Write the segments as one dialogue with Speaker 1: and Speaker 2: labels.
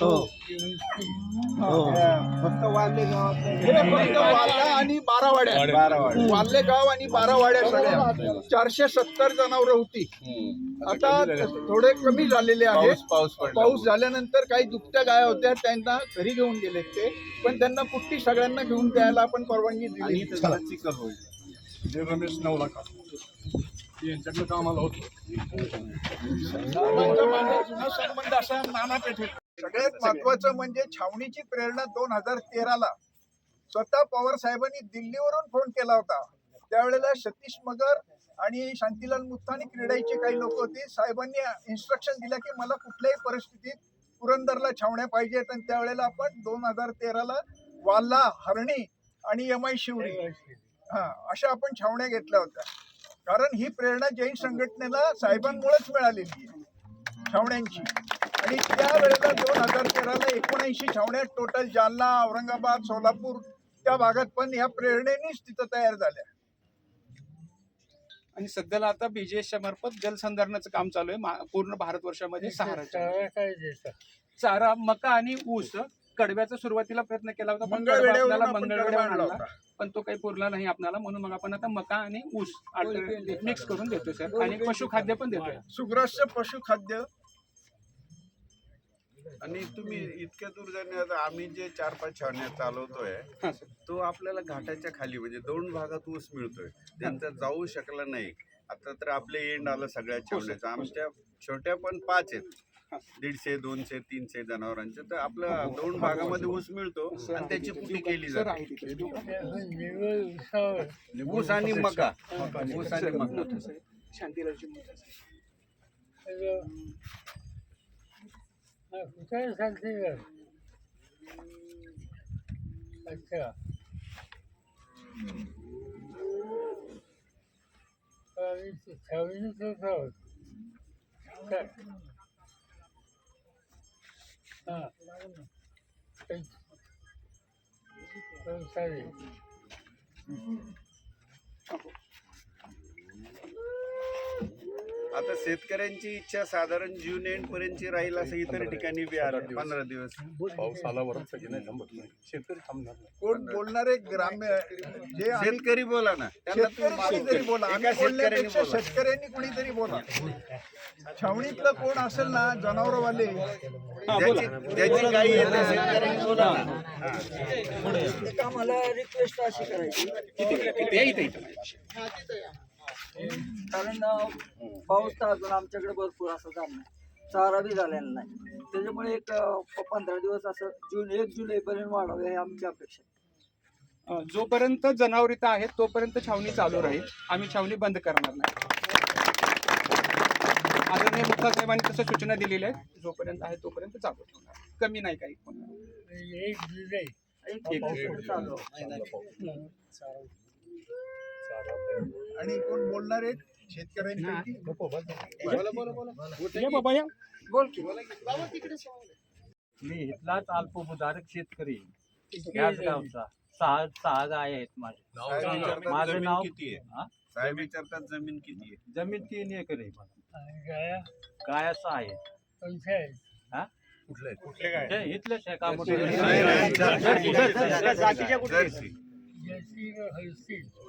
Speaker 1: हो. हो.
Speaker 2: फक्त वाल्ले गावात
Speaker 3: फक्त वाल्ला आणि बारावाड्या. वाल्ले गाव आणि बारावाड्या सगळ्या. चारशे सत्तर जनावरं होती. आता थोडे कमी झालेले आहेत.
Speaker 2: पाऊस
Speaker 3: पाऊस झाल्यानंतर काही दुभत्या गाया होत्या. त्यांना घरी घेऊन गेले ते. पण त्यांना पुट्टी सगळ्यांना घेऊन द्यायला आपण परवानगी दिली.
Speaker 2: चिखल होईल.
Speaker 4: रमेश नवलाका यांच्याकडे कामाला होतो.
Speaker 3: संबंध असा नाना पेठेत सगळ्यात महत्वाचं म्हणजे छावणीची प्रेरणा दोन हजार तेराला स्वतः पवार साहेबांनी दिल्लीवरून फोन केला होता. त्यावेळेला सतीश मगर आणि शांतीलाल मुत्तानी आणि क्रीडाईचे काही लोक होते. साहेबांनी इन्स्ट्रक्शन दिल्या की मला कुठल्याही परिस्थितीत पुरंदरला छावण्या पाहिजेत आणि त्यावेळेला आपण दोन हजार तेराला वाल्हा हरणी आणि यमाई शिवरी हा अशा आपण छावण्या घेतल्या होत्या. कारण ही प्रेरणा जैन संघटनेला साहेबांमुळेच मिळालेली आहे छावण्यांची. आणि त्यावेळेला दोन हजार तेराला एकोणऐंशी छावण्या टोटल जालना औरंगाबाद सोलापूर त्या भागात पण या प्रेरणेनेच तिथं तयार झाल्या.
Speaker 5: आणि सध्याला आता बीजेएसच्या मार्फत जलसंधारणाचं काम चालू आहे पूर्ण भारतवर्षामध्ये सहारा चारा मका आणि ऊस कडव्याचा सुरुवातीला प्रयत्न केला होता पण कडवा
Speaker 3: मंगळवेढ्यावरून
Speaker 5: आपल्याला
Speaker 3: आपण कडवा आणला
Speaker 5: आणला
Speaker 3: होता.
Speaker 5: पण तो काही पुरला नाही आपल्याला म्हणून मग आपण आता मका आणि ऊस मिक्स करून देतो सर. आणि पशुखाद्य पण देतोय.
Speaker 3: सुग्रास्य पशुखाद्य.
Speaker 2: आणि तुम्ही इतक्या दूर जाण्यात आम्ही जे चार पाच छावण्या चालवतोय
Speaker 5: हा सर.
Speaker 2: तो आपल्याला घाटाच्या खाली म्हणजे दोन भागात ऊस मिळतोय. त्यांचा जाऊ शकला नाही. आता तर आपले एंड आलं सगळ्या छावण्याचं आमच्या छोट्या पण पाच आहेत. दीडशे दोनशे तीनशे जनावरांचे. तर आपल्या दोन भागामध्ये ऊस मिळतो आणि त्याची पुटी केली जाते? ऊस आणि मका. ऊस आणि मका.
Speaker 5: शांतीरावची.
Speaker 6: अच्छा. आहोत
Speaker 2: आता शेतकऱ्यांची इच्छा साधारण जून एंड पर्यंतची राहील असं इतर ठिकाणी बी आलं. पंधरा दिवस.
Speaker 4: पाऊस आला वरच सगळे नाही थांबत नाही. शेतकरी थांबणार नाही.
Speaker 3: कोण बोलणारे ग्राम्य जे आम्ही
Speaker 2: शेतकरी बोला ना. त्यांना
Speaker 3: शेतकरी कोणीतरी बोला. आम्ही
Speaker 2: एका शेतकऱ्याने
Speaker 3: बोलण्यापेक्षा
Speaker 2: बोला.
Speaker 3: शेतकऱ्यांनी कुणीतरी बोला. छावणीतलं कोण असेल ना जनावरवाले
Speaker 2: ज्याची ज्याची गाई शेतकऱ्यांनी बोला. ना
Speaker 1: एक आम्हाला रिक्वेस्ट अशी करायची.
Speaker 5: किती आहे
Speaker 1: कारण पाऊस तर अजून आमच्याकडे भरपूर असं झाला नाही. चारा बी झालेला नाही. त्याच्यामुळे एक पंधरा दिवस असं जून एक जुलैपर्यंत वाढावे हे आमची अपेक्षा आहे.
Speaker 5: जोपर्यंत जनावर इथं आहेत तोपर्यंत छावणी चालू राहील. आम्ही छावणी बंद करणार नाही. आदरणीय मुख्य साहेबांनी तसं सूचना दिलेल्या आहेत. जोपर्यंत आहे तोपर्यंत चालू ठेवणार. कमी नाही काही.
Speaker 6: एक जुलै.
Speaker 1: एक
Speaker 5: एक-
Speaker 1: पाऊस चालू. आहे.
Speaker 3: आणि कोण बोलणारे शेतकऱ्यांपैकी
Speaker 5: या बाबा या
Speaker 1: बोल की.
Speaker 7: मी इथलाच अल्पभूधारक शेतकरी. याच गावचा. सहा सहा गाय आहेत माझे.
Speaker 2: साहेब विचारतात
Speaker 7: माझं
Speaker 2: जमीन
Speaker 7: नाव
Speaker 2: किती आहे?
Speaker 7: हा?
Speaker 2: साहेब विचारतात जमीन किती आहे?
Speaker 7: जमीन तीन एकर आहे मला.
Speaker 6: आणि गाया?
Speaker 7: गाया सहा आहेत.
Speaker 6: पंचा आहेत.
Speaker 7: हा?
Speaker 4: कुठले काय
Speaker 7: हे इथलेच आहे का? मोठे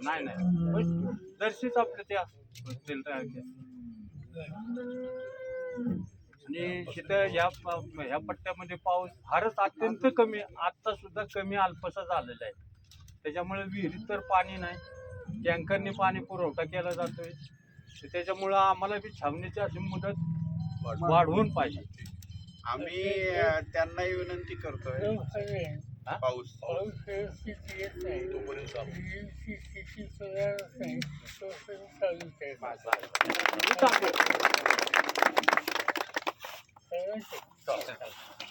Speaker 2: नाही, नाही,
Speaker 6: हलसी
Speaker 7: जर्सीच आपल्या त्या होतील राहायच्या. आणि इथं या प- ह्या पट्ट्यामध्ये पाऊस फारच अत्यंत कमी आता सुद्धा कमी अल्पसा झालेला आहे. त्याच्यामुळे विहिरीत तर पाणी नाही. टँकरने पाणी पुरवठा केला जातोय. त्याच्यामुळं आम्हाला बी छावणीची अशी मुदत वाढवून पाहिजे.
Speaker 2: आम्ही त्यांनाही विनंती करतोय.
Speaker 6: हवे
Speaker 2: पाऊस
Speaker 6: पाऊस व्यवस्थित येत नाही विहिरीची स्थिती सुधारत नाही तोपर्यंत चालूच आहे
Speaker 5: चालतंय.
Speaker 6: चालू